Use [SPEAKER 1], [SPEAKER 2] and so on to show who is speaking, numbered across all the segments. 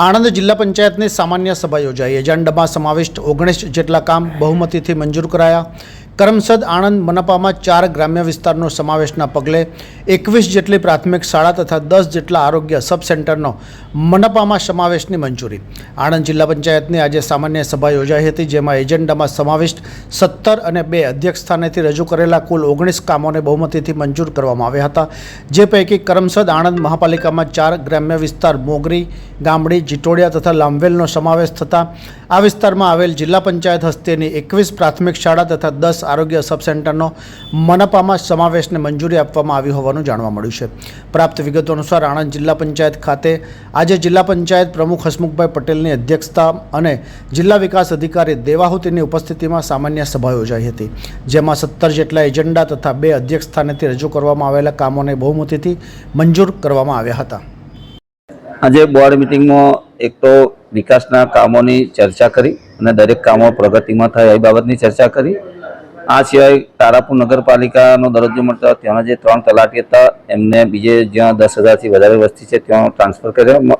[SPEAKER 1] આણંદ જિલ્લા પંચાયતની સામાન્ય સભા યોજાઈ. એજન્ડામાં સમાવિષ્ટ ઓગણીસ જેટલા કામ બહુમતીથી મંજૂર કરાયા. કરમસદ આણંદ મનપામાં ચાર ગ્રામ્ય વિસ્તારનો સમાવેશના પગલે એકવીસ જેટલી પ્રાથમિક શાળા તથા દસ જેટલા આરોગ્ય સબ સેન્ટરનો મનપામાં સમાવેશની મંજૂરી. આણંદ જિલ્લા પંચાયતની આજે સામાન્ય સભા યોજાઈ હતી, જેમાં એજન્ડામાં સમાવિષ્ટ સત્તર અને બે અધ્યક્ષ સ્થાનેથી રજૂ કરેલા કુલ ઓગણીસ કામોને બહુમતીથી મંજૂર કરવામાં આવ્યા હતા. જે પૈકી કરમસદ આણંદ મહાપાલિકામાં ચાર ગ્રામ્ય વિસ્તાર મોગરી, ગામડી, જીટોડિયા તથા લાંભવેલનો સમાવેશ થતાં આ વિસ્તારમાં આવેલ જિલ્લા પંચાયત હસ્તેની એકવીસ પ્રાથમિક શાળા તથા દસ આરોગ્ય સબ સેન્ટરનો મનપામાં સમાવેશને મંજૂરી આપવામાં આવી હોવાનું જાણવા મળ્યું છે. પ્રાપ્ત વિગતો અનુસાર આણંદ જિલ્લા પંચાયત ખાતે આજે જિલ્લા પંચાયત પ્રમુખ હસમુખભાઈ પટેલની અધ્યક્ષતા અને જિલ્લા વિકાસ અધિકારી દેવાહુતીની ઉપસ્થિતિમાં સામાન્ય સભા યોજાઈ હતી. જેમાં સત્તર જેટલા એજન્ડા તથા બે અધ્યક્ષ સ્થાનેથી રજૂ કરવામાં આવેલા કામોને બહુમતીથી મંજૂર કરવામાં આવ્યા હતા.
[SPEAKER 2] આજે બોર્ડ મિટિંગમાં એક તો વિકાસના કામોની ચર્ચા કરી અને દરેક કામો પ્રગતિમાં થાય એ બાબતની ચર્ચા કરી. આ સિવાય તારાપુર નગરપાલિકાનો દરજ્જો મળતા ત્યાંના જે ત્રણ તલાટી હતા, એમને બીજે જ્યાં દસ હજારથી વધારે વસ્તી છે, ત્યાં ટ્રાન્સફર કર્યા.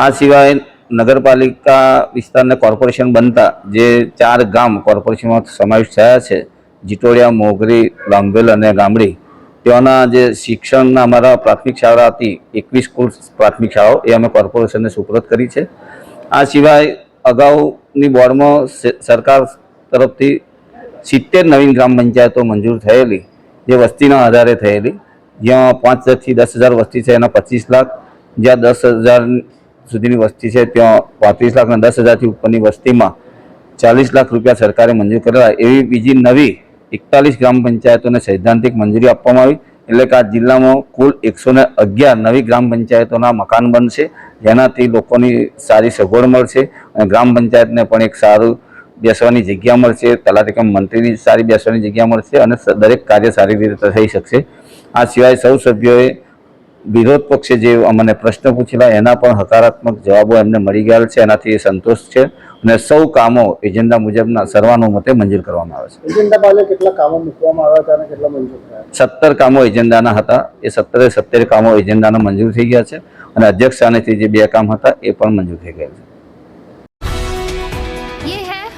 [SPEAKER 2] આ સિવાય નગરપાલિકા વિસ્તારને કોર્પોરેશન બનતા જે ચાર ગામ કોર્પોરેશનમાં સમાવેશ થયા છે, જીટોડિયા, મોગરી લાંભેલ અને ગામડી, ત્યાંના જે શિક્ષણના અમારા પ્રાથમિક શાળા હતી, એકવીસ સ્કૂલ પ્રાથમિક શાળાઓ, એ અમે કોર્પોરેશનને સુપરત કરી છે. આ સિવાય અગાઉની બોર્ડમાં સરકાર તરફથી સિત્તેર નવીન ગ્રામ પંચાયતો મંજૂર થયેલી, જે વસ્તીના આધારે થયેલી. જ્યાં પાંચ હજારથી દસ હજાર વસ્તી છે, એના પચીસ લાખ. જ્યાં દસ હજાર સુધીની વસ્તી છે, ત્યાં પાંત્રીસ લાખ અને દસ હજારથી ઉપરની વસ્તીમાં ચાલીસ લાખ રૂપિયા સરકારે મંજૂર કરેલા. એવી બીજી નવી એકતાલીસ ગ્રામ પંચાયતોને સૈદ્ધાંતિક મંજૂરી આપવામાં આવી. એટલે કે આ જિલ્લામાં કુલ એકસો ને અગિયાર નવી ગ્રામ પંચાયતોના મકાન બનશે. જેનાથી લોકોની સારી સગવડ મળશે. અને ગ્રામ પંચાયતને પણ એક સારું બેસવાની જગ્યા મળશે તલાટી કમ મંત્રીની સારી બેસવાની જગ્યા મળશે અને દરેક કાર્ય સારી રીતે થઈ શકશે. આ સિવાય સૌ સભ્યોએ વિરોધ પક્ષે જે અમને પ્રશ્ન પૂછેલા એના પણ હકારાત્મક જવાબો એમને મળી ગયા છે એનાથી એ સંતોષ છે અને સૌ કામો એજન્ડા મુજબના સર્વાનુમતે મંજૂર કરવામાં આવે છે.
[SPEAKER 1] એજન્ડા બાલે કેટલા કામો મૂકવામાં આવ્યા હતા અને કેટલા મંજૂર થયા?
[SPEAKER 2] સત્તર કામો એજન્ડાના હતા. એ સત્તરે સત્તર કામો એજન્ડાના મંજૂર થઈ ગયા છે અને અધ્યક્ષ સ્થાનેથી જે બે કામ હતા એ પણ મંજૂર થઈ ગયા છે.